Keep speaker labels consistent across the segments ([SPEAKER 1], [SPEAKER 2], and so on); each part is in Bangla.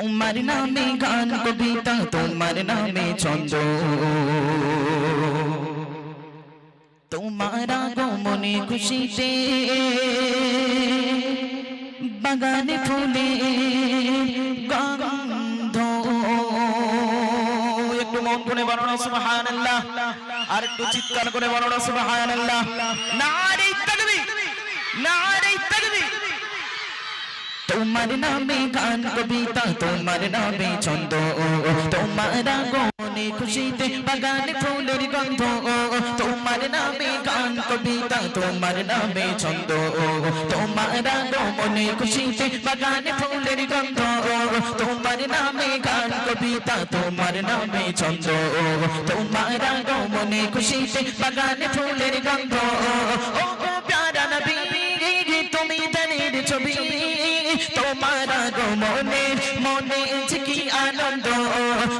[SPEAKER 1] তোমার নামে গান কবিতা, তোমার নামে ছন্দ। তোমার আগমনে খুশিতে বাগানে ফুলে গন্ধ। একটু মন করে বলো সুবহানাল্লাহ। আর একটু চিৎকার করে বলো সুবহানাল্লাহ। নারে তাকবীর নারে তোমার নামে গান কবিতা, তোমার নামে ছন্দ তোমার আগমনে খুশিতে বাগানে ফুলের গন্ধ তোমার নামে গান কবিতা, তোমার নামে ছন্দ তোমার আগমনে খুশিতে বাগানে ফুলের গন্ধ তোমার নামে গান কবিতা, তোমার নামে ছন্দ তোমার আগমনে খুশিতে বাগানে ফুলের গন্ধ ও তোমার আগমনে মনে কি আনন্দ?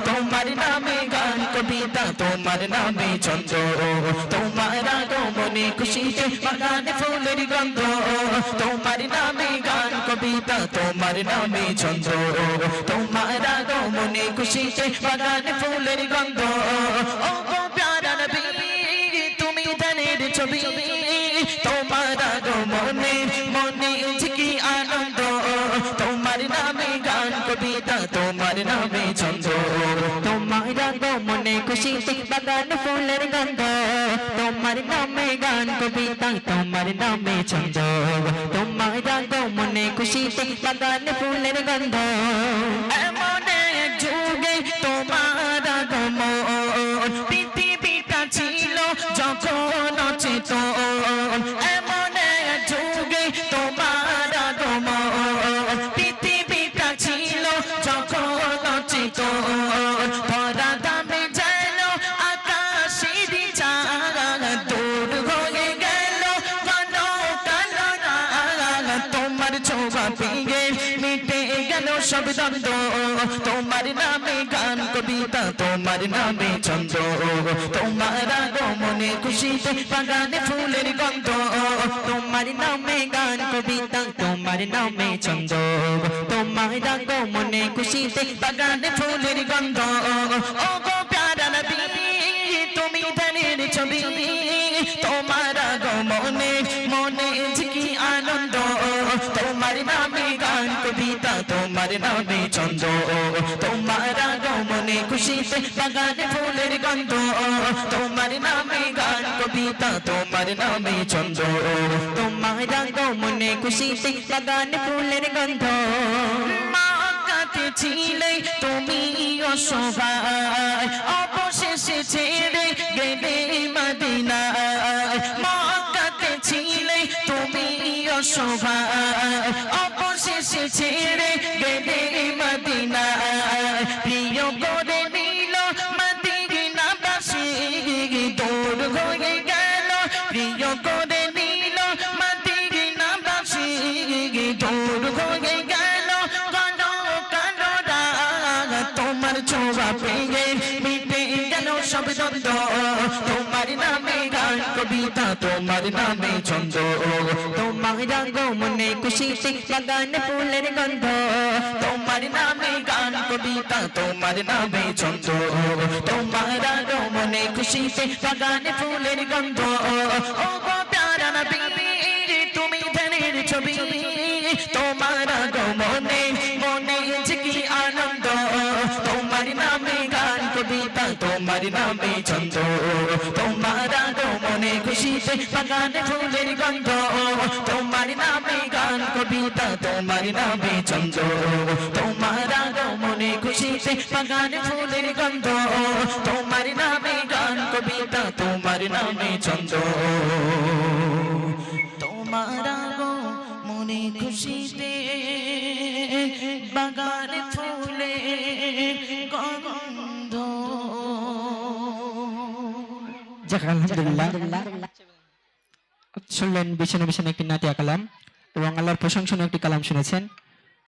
[SPEAKER 1] তোমার নামে গান, কবিতা, তোমার নামে ছন্দ। তোমার আগমনে খুশিতে বাগানে ফুলের গন্ধ। তোমার নামে গান, কবিতা, তোমার নামে ছন্দ। তোমার আগমনে খুশিতে বাগানে ফুলের গন্ধ। কবিতা তোমার নামে ছন্দ
[SPEAKER 2] তোমার আগমনে খুশিতে বাগান ফুলের গন্ধ তোমার নামে গান কবিতা তোমার নামে ছন্দ তোমার আগমনে খুশিতে বাগান ফুলের গন্ধ
[SPEAKER 1] তোমার ছোঁয়া পেয়ে মিটে গেল সব দ্বন্দ্ব। তোমার নামে গান, কবিতা, তোমার নামে ছন্দ। তোমার আগমনে খুশিতে বাগানে ফুলের গন্ধ।
[SPEAKER 2] তোমার নামে গান, কবিতা, তোমার নামে ছন্দ। তোমার আগমনে খুশিতে
[SPEAKER 1] বাগানে ফুলের গন্ধ। ও গো প্যারা নবী তুমি ধানের ছবি। তোমার আগমনে তোমার নামে ছন্দ, তোমার আগমনে খুশিতে বাগানে ফুলের গন্ধ, তোমার নামে গান, কবিতা, তোমার নামে ছন্দ,
[SPEAKER 2] তোমার আগমনে খুশিতে বাগান ফুলের গন্ধ।
[SPEAKER 1] ছিলে তুমি অবশেষে ছেড়ে গেলে ছিলে তুমি অবশেষে ছেড়ে গেলে মদিনায় প্রিয় করে নিল মদিনাবাসী দূর হয়ে গেল প্রিয় করে নিল মদিনাবাসী দূর হয়ে গেল কালো রাত তোমার ছোঁয়া পেয়ে মিটে গেল সব দ্বন্দ্ব তোমার নামে ছন্দ
[SPEAKER 2] তোমার আগমনে খুশিতে বাগান ফুলের গন্ধ
[SPEAKER 1] তোমার নামে গান কবিতা তোমার নামে ছন্দ তোমার আগমনে খুশিতে বাগানে ফুলের গন্ধ ও গো প্যারা নবী তুমি ধানের ছবি তোমার আগমনে মনে যে কি আনন্দ তোমার নামে গান কবিতা তোমার নামে ছন্দ তোমার আগমনে খুশিতে বাগানে ফুলের গন্ধ। তোমার নামে গান, কবিতা, তোমার নামে ছন্দ। তোমার আগমনে খুশিতে বাগানে ফুলের গন্ধ। তোমার নামে গান, কবিতা, তোমার নামে ছন্দ। তোমার মনে খুশিতে বাগানে
[SPEAKER 2] আলহামদুলিল্লাহ। শুনলেন বিছানে বিছানে একটি নাতিয়া কালাম এবং আল্লাহর প্রশংসনীয় একটি কালাম শুনেছেন।